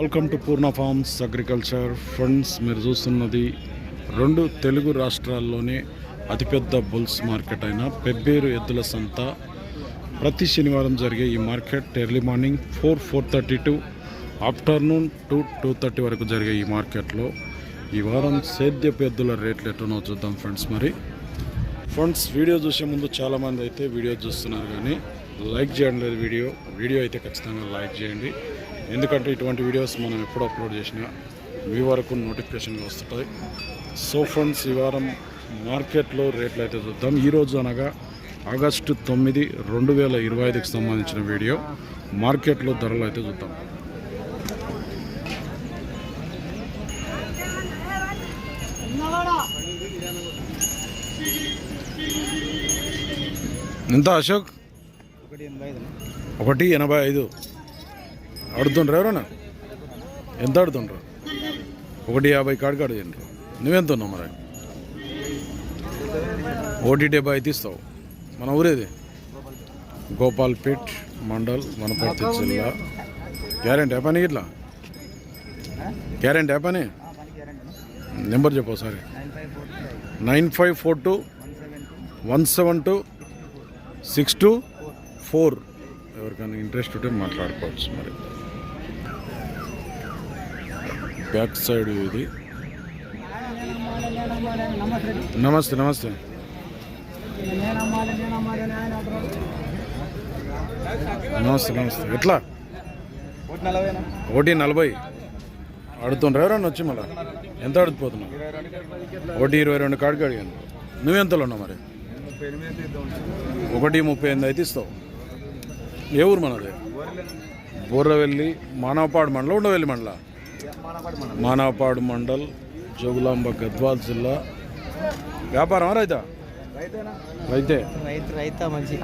Welcome to Purna farms agriculture. Friends మీరు చూస్తున్నది రెండు తెలుగు రాష్ట్రాల్లోనే అతిపెద్ద బుల్స్ మార్కెట్ అయిన పెబ్బేరు ఎద్దుల సంత. ప్రతి శనివారం జరిగే ఈ market early morning four four thirty to afternoon two two thirty వరకు జరిగే ఈ మార్కెట్లో ఈ వారం సేద్యపు ఎద్దుల రేట్లు ఎట్టునో చూద్దాం ఫ్రెండ్స్ మరి. ఫ్రెండ్స్ వీడియో చూసే ముందు చాలామంది అయితే వీడియో చూస్తున్నారు కానీ లైక్ చేయడం లేదు వీడియో. వీడియో అయితే ఖచ్చితంగా లైక్ చేయండి. ఎందుకంటే ఇటువంటి వీడియోస్ మనం ఎప్పుడు అప్లోడ్ చేసినా మీ వరకు నోటిఫికేషన్లు వస్తుంటాయి. సో ఫ్రెండ్స్ ఈ వారం మార్కెట్లో రేట్లు అయితే చూద్దాం. ఈరోజు అనగా ఆగస్టు తొమ్మిది రెండు వేల ఇరవై ఐదుకి సంబంధించిన వీడియో. మార్కెట్లో ధరలు అయితే చూద్దాం. ఎంత అశోక్? ఒకటి ఎనభై ఐదు. అడుగుతుండ్రు ఎవరన్నా? ఎంత అడుగుతుండ్రు ఒకటి యాభై కాడికి అడుగుతుండ్రు నువ్వెంత ఉన్నావు మరి? ఓటీ డెబ్బై అయితే ఇస్తావు మన ఊరేది? గోపాల్పేట్ మండల్ వనపర్తి జిల్లా. గ్యారెంటీ ఏ పని ఇట్లా గ్యారెంటీ ఏ పని? నెంబర్ చెప్పు ఒకసారి. Nine five four two one seven two six two four. ఎవరికైనా ఇంట్రెస్ట్ ఉంటే మాట్లాడుకోవచ్చు మరి. బ్యాక్ సైడ్ ఇది. నమస్తే నమస్తే. నమస్తే నమస్తే. ఎట్లా? ఒకటి నలభై. అడుగుతుండ్రు ఎవరన్నా వచ్చి మళ్ళా? ఎంత అడుగుతున్నావు ఒకటి ఇరవై రెండు కాడికి అడిగాను. నువ్వెంతలో ఉన్నావు మరి? ఒకటి ముప్పై ఎనిమిది అయితే ఇస్తావు. ఏ ఊరు మనది? బోర్రవెల్లి మానవపాడు మండలం ఉండవెల్లి మండల. మానవపాడు మండల్ జోగులాంబ గద్వాల్ జిల్లా. వ్యాపారం రైతా? రైతే. రైతా మంచి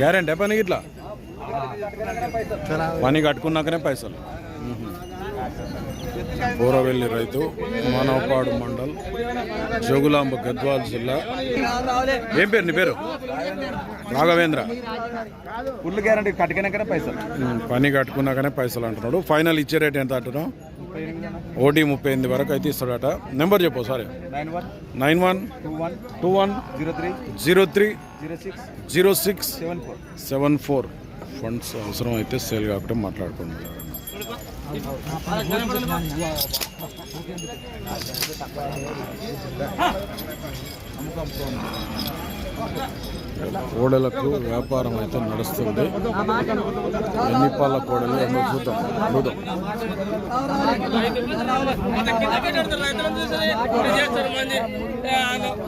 గ్యారెంటీ పని ఇట్లా? పని కట్టుకున్నాకనే పైసలు. బోరవెల్లి రైతు మానవపాడు మండల్ జోగులాంబ గద్వాల్ జిల్లా. ఏం పేరు నీ పేరు? రాఘవేంద్ర ఫుల్ గ్యారంటీ కట్టుకున్నాకనే పైసలు. పని కట్టుకున్నాకనే పైసలు అంటున్నాడు. ఫైనల్ ఇచ్చే రేట్ ఎంత అంటున్నావు? ఎనిమిది ఓటీ ముప్పై ఎనిమిది వరకు అయితే ఇస్తాడట. నెంబర్ చెప్పు sorry nine one two one zero three zero three zero six seven four. Funds అవసరం అయితే సేల్ కాకుండా మాట్లాడుకుంటున్నారు కోడలకు వ్యాపారం అయితే నడుస్తుంది. ఎన్ని పాల కోడలు ఎన్నో చూద్దాం చూద్దాం.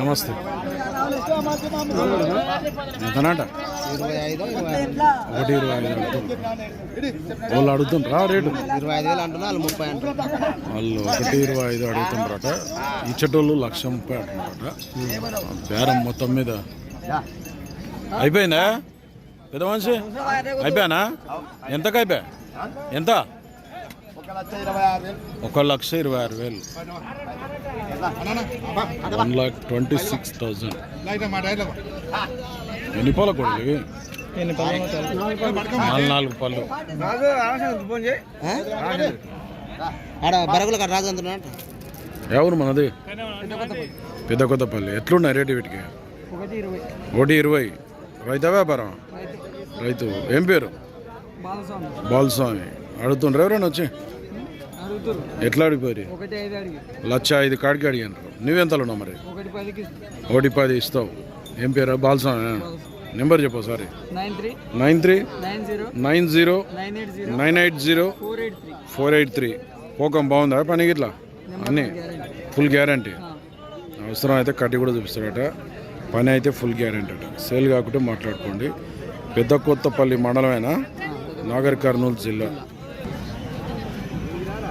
నమస్తే. ఎంతనాట ఇరవై ఐదు ఒకటి ఇరవై ఐదు. వాళ్ళు అడుగుతుండ్రా. రేటు. ఇరవై ఐదు వేలు అంటున్నా వాళ్ళు ముప్పై అంటున్నారు. వాళ్ళు ఒకటి ఇరవై ఐదు అడుగుతుండ్రట. ఇచ్చేటోళ్ళు లక్ష ముప్పై అంటున్నారట. బేరం మొత్తం మీద. అయిపోయిందా? పెద్ద మనిషి? అయిపోయానా? ఎంతకు అయిపోయా? ఎంత? ఒక లక్ష ఇరవై ఆరు వేలు. One lakh twenty six thousand. ఎన్ని కొడుకు ఇవి? నాలుగు నాలుగు పళ్ళు ఫోన్ చేయి. ఆడ బరగుల రాజు అంటున్నా ఎవరు మనది? పెద్ద కొత్తపల్లి. ఎట్లున్నాయి రేటు వీటికి? ఒకటి ఇరవై. రైతా వ్యాపారం? రైతు. ఏం పేరు? బాలస్వామి. అడుగుతుండ్రు ఎవరైనా వచ్చి? ఎట్లా అడిగిపోయి లక్ష ఐదు కాడికి అడిగాను. నువ్వెంతలో ఉన్నావు మరి? ఒకటి పది ఇస్తావు. ఏం పేరు? బాలస్వామి. నెంబర్ చెప్పు sorry nine three. Nine zero. Nine eight zero. Four eight three. పోకం బాగుందా పని ఇట్లా అన్నీ. Full guarantee. అవసరం అయితే కట్టి కూడా చూపిస్తాడట. పని అయితే ఫుల్ గ్యారంటీ అట. సేల్ కాకుంటే మాట్లాడుకోండి. పెద్ద కొత్తపల్లి మండలమేనా? నాగర్ కర్నూలు జిల్లా మరి నీ కాడ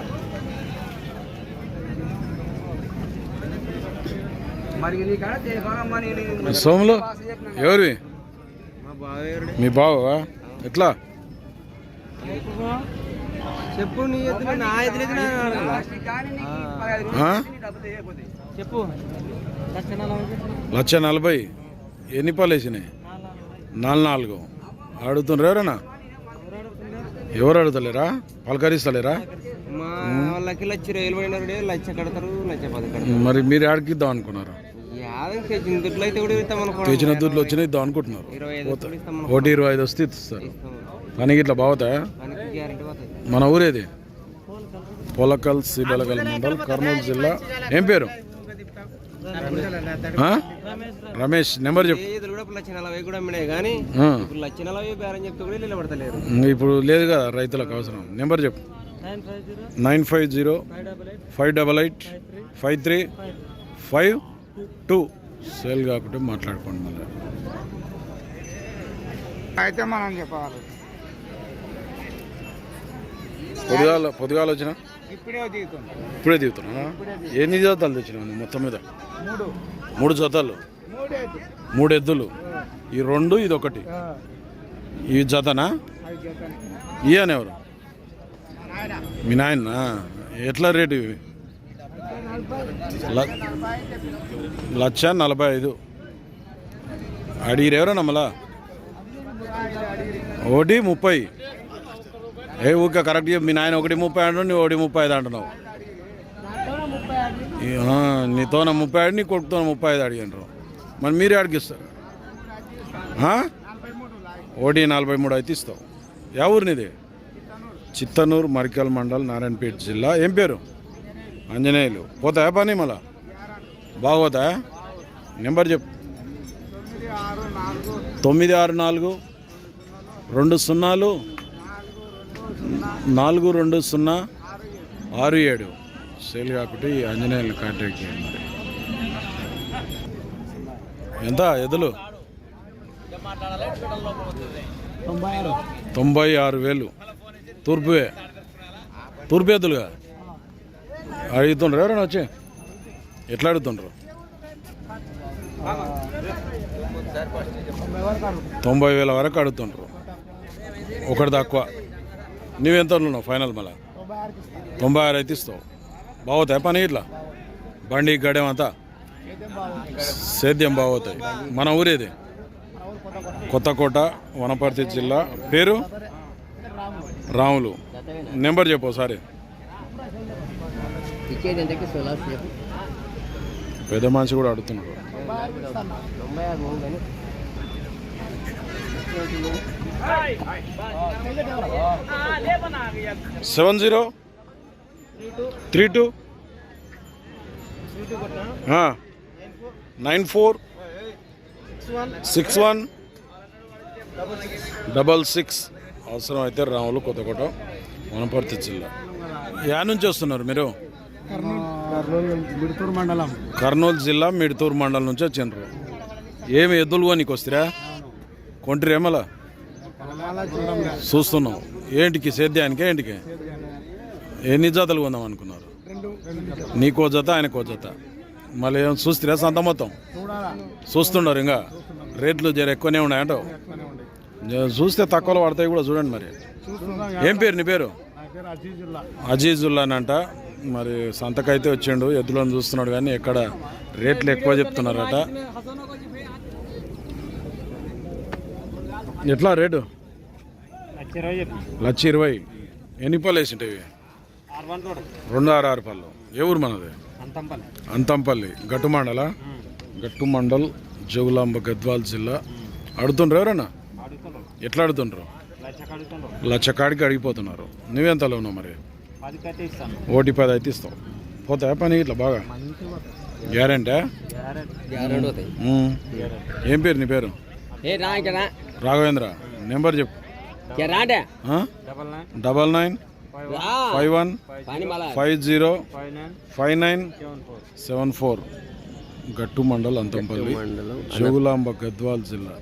చేసుకోవాలమ్మా నేను సోములు ఎవరివి? మా బావా ఎట్లా? చెప్పు? చెప్పు లక్ష నలభై. ఎన్ని పాలు వేసినాయి? నాలుగు. నాలుగు. అడుగుతుండ్రు ఎవరన్నా ఎవరు అడుగుతలేరా పలకరిస్తలేరా? మా వాళ్ళకి లక్ష రైలు పోయినారు లక్ష కడతారు లక్ష పది కడతారు. మరి మీరు ఆడికి ఇద్దాం అనుకున్నారు? తెచ్చిన దుడ్లు వచ్చినాయి ఇద్దాం అనుకుంటున్నారు. ఒకటి ఇరవై ఐదు వస్తే ఇస్తారు. పనికి ఇట్లా బాగుతాయా? మన ఊరేది? పొలకల్ సిబలగల్ మండల్ కర్నూలు జిల్లా. ఏం పేరు? రమేష్. నెంబర్ చెప్పు. ఇప్పుడు లేదు కదా రైతులకు అవసరం. నెంబర్ చెప్పు. Nine five zero five double eight five three five two. Sale కాకుంటే మాట్లాడుకోండి మళ్ళీ. అయితే మనం చెప్పాలి. పొద్దుగాల పొద్దుగాల వచ్చిన? ఇప్పుడే ఇప్పుడే దిగుతున్నా. ఎన్ని జతలు తెచ్చినావు నువ్వు మొత్తం మీద? మూడు. మూడు జతలు? మూడే. ఎద్దులు? ఈ రెండు ఇది ఒకటి? ఈ జతనా? ఎవరు? మీ నాయన? ఎట్లా రేటు ఇవి? లక్ష నలభై ఐదు. అడిగిరు ఎవరన్నా మళ్ళా ఒకటి ముప్పై. ఏ ఊరికే కరెక్ట్ చెప్పి మీ నాయన ఒకటి ముప్పై అంటున్నావు నీ ఒకటి ముప్పై ఐదు అంటున్నావు. నీతో నీతోన ముప్పై ఐదు నీ కొడుకుతో ముప్పై ఐదు అడిగినారు మరి మీరే అడిగిస్తారు. ఒకటి నలభై మూడు అయితే ఇస్తావు. యా నీది? చిత్తనూరు మరికల్ మండల్ నారాయణపేట జిల్లా. ఏం పేరు? ఆంజనేయులు. పోతాయా పని మళ్ళా? బాగోతా నెంబర్ చెప్పు. తొమ్మిది ఆరు నాలుగు రెండు సున్నాలు నాలుగు రెండు సున్నా ఆరు ఏడు. సేల్ కాకుంటే ఈ ఆంజనేయులు కాంటాక్ట్ చేయండి ఎంత ఎదులు? తొంభై ఆరు వేలు. తూర్పువే. తూర్పు ఎదులుగా అడుగుతుండ్రు ఎవరైనా వచ్చి? ఎట్లా అడుగుతుండ్రు? తొంభై వేల వరకు అడుగుతుండ్రు. ఒకటి తక్కువ. నువ్వెంత ఉన్నావు ఫైనల్ మళ్ళా? తొంభై ఆరు అయితే ఇస్తావు. బాగుతాయి పని ఇట్లా? బండి గడేం అంతా? సేద్యం బాగుతాయి. మన ఊరేది కొత్తకోట వనపర్తి జిల్లా. పేరు? రాములు. నెంబర్ చెప్పు సారీ ఇచ్చేది ఎంతకి సోలార్ సేపు. పెద్ద మనిషి కూడా అడుగుతున్నాడు. తొంభై ఆరు మూడు కానీ seven zero? Three two? Nine four? Six one? Double six. అవసరం అయితే రాములు కొత్తకోట వనపర్తి జిల్లా. యా నుంచి వస్తున్నారు మీరు? మిడుతూరు మండలం. కర్నూలు జిల్లా మిడ్తూరు మండలం నుంచి వచ్చిండ్రు. ఏమి ఎద్దులు కొనికి వస్తారా? కొంటారు ఏమలా? చూస్తున్నాం. ఏంటికి? సేద్యానికి ఏంటికి? ఎన్ని జతలు కొందాం అనుకున్నారు? నీకో జత ఆయనకో జత. మళ్ళీ ఏం చూస్తారా సంత మొత్తం? చూస్తున్నారు ఇంకా. రేట్లు జర ఎక్కువనే ఉన్నాయంట. జర చూస్తే తక్కువలో పడతాయి కూడా చూడండి మరి. ఏం పేరు నీ పేరు? అజీజుల్లా అంట మరి సంతకైతే వచ్చిండు ఎద్దులను చూస్తున్నాడు కానీ ఎక్కడ రేట్లు ఎక్కువ చెప్తున్నారట. ఎట్లా రేటు? లక్ష ఇరవై ఎన్ని పళ్ళు వేసింటాయి? రెండు ఆరు ఆరు పళ్ళు. ఏ ఊరు మనది? అంతంపల్లి. గట్టు మండల? గట్టు మండల్ జోగులాంబ గద్వాల్ జిల్లా. అడుగుతుండ్రు ఎవరన్నా? ఎట్లా కడుగుతుండ్రు లక్ష కాడికి అడిగిపోతున్నారు. నువ్వెంతలో ఉన్నావు మరి? ఓటీ పది అయితే ఇస్తావు పోతాయా పని ఇట్లా బాగా? గ్యారెంటా? ఏం పేరు నీ పేరు? రాఘవేంద్ర. నెంబర్ చెప్పు? Double nine five one five zero five nine five nine seven four. Gattu mandal Anthampalli Jogulamba Gadwal జిల్లా.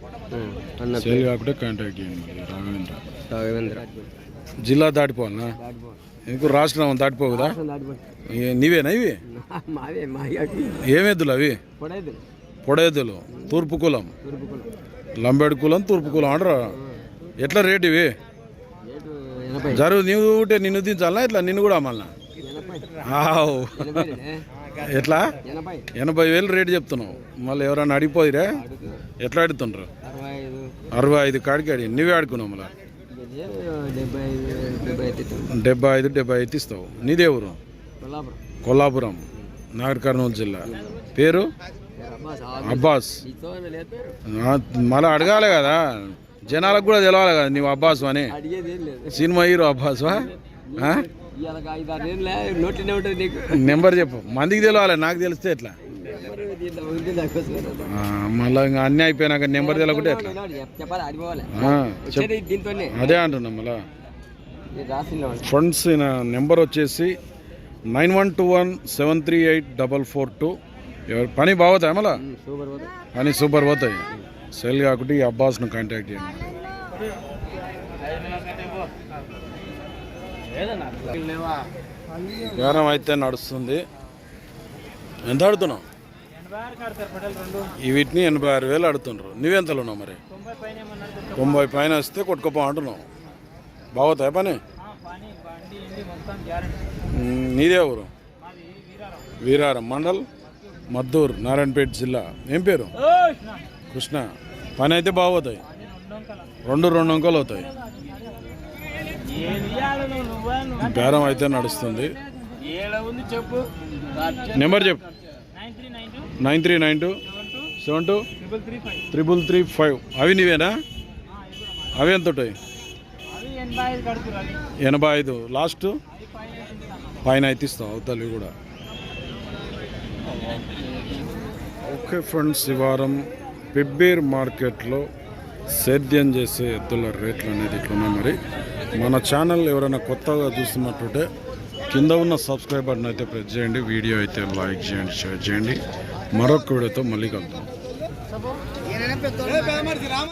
సేల్ కాకుంటే కాంటాక్ట్ చేయండి రాఘవేంద్ర. రాఘవేంద్ర. జిల్లా దాటిపోవాలనా? ఇంకో రాష్ట్రం ఏ- నీవేనా ఇవి? ఏమెద్దులు అవి. పొడైదు పొడేద్దులు. తూర్పు కులం. లంబేడు కులం తూర్పు కులం అంటారా? ఎట్లా రేట్ ఇవి? జరుగు నీవు ఉంటే నిన్ను దించాలా ఇట్లా నిన్ను కూడా రేటే. ఎట్లా? ఎనభై. వేలు రేటు చెప్తున్నావు. మళ్ళీ ఎవరైనా అడిగిపోయిరా? అడుగు. ఎట్లా అడుగుతుండ్రు? అరవై ఐదు. కాడికి అడిగి నువ్వే ఆడుకున్నావు మళ్ళీ? డెబ్బై ఐదు డెబ్బై ఐదు ఇస్తావు. నీదే ఊరు కొల్లాపురం. నాగర్ కర్నూలు జిల్లా. పేరు? అబ్బాస్ మళ్ళీ అడగాలి కదా. జనాలకు కూడా తెలవాలి కదా నీవు అబ్బాస్ అని. Cinema hero Abbas? వా ఆ? ఇవాళ ఐదు ఆరు ఏం లే నోటినే ఉంటుంది నీకు. నెంబర్ చెప్పు. మందికి తెలవాలి నాకు తెలిస్తే ఎట్లా? మళ్ళీ ఇంకా అన్నీ అయిపోయినాక నెంబర్ తెలకుంటే ఎట్లా? అదే అంటున్నా మళ్ళా. ఫ్రెండ్స్ ఈయన నెంబర్ వచ్చేసి nine one two one seven three eight double four two. ఎవరు పని బాగుతాయి మళ్ళా? పని సూపర్ పోతాయి. సెల్ కాకుండా ఈ అబ్బాస్ను కాంటాక్ట్ చేయండి. బేరం అయితే నడుస్తుంది. ఎంత ఆడుతున్నావు? వీటిని ఎనభై ఆరు వేలు ఆడుతుండ్రు నువ్వెంతలో ఉన్నావు మరి? తొంభై పైన వస్తే కొట్టుకోపో అంటున్నావు. బాగుతాయి పని? నీదే ఊరు? వీరారం. మండల్ మద్దూర్ నారాయణపేట జిల్లా. ఏం పేరు? కృష్ణ. పని అయితే బాగోతాయి. రెండు రెండు అంకాలు అవుతాయి. బేరం అయితే నడుస్తుంది. నెంబర్ చెప్పు. Nine three nine two seven two triple three five. అవి నీవేనా? అవి ఎంత ఉంటాయి ఎనభై ఐదు లాస్ట్? పైన అయితే ఇస్తాం అవతలి కూడా. ఓకే ఫ్రెండ్స్ ఈ వారం పెబ్బేర్ మార్కెట్లో సేద్యం చేసే ఎద్దుల రేట్లు అనేది ఇట్లున్నాయి మరి మన ఛానల్ ఎవరైనా కొత్తగా చూస్తున్నట్టుంటే కింద ఉన్న సబ్స్క్రైబ్ బటన్ అయితే ప్రెస్ చేయండి వీడియో అయితే లైక్ చేయండి షేర్ చేయండి. ಮರಕ್ಕೆ ಬೀಳುತ್ತೋ ಮಲ್ಲಿಗೆ ಅಂತ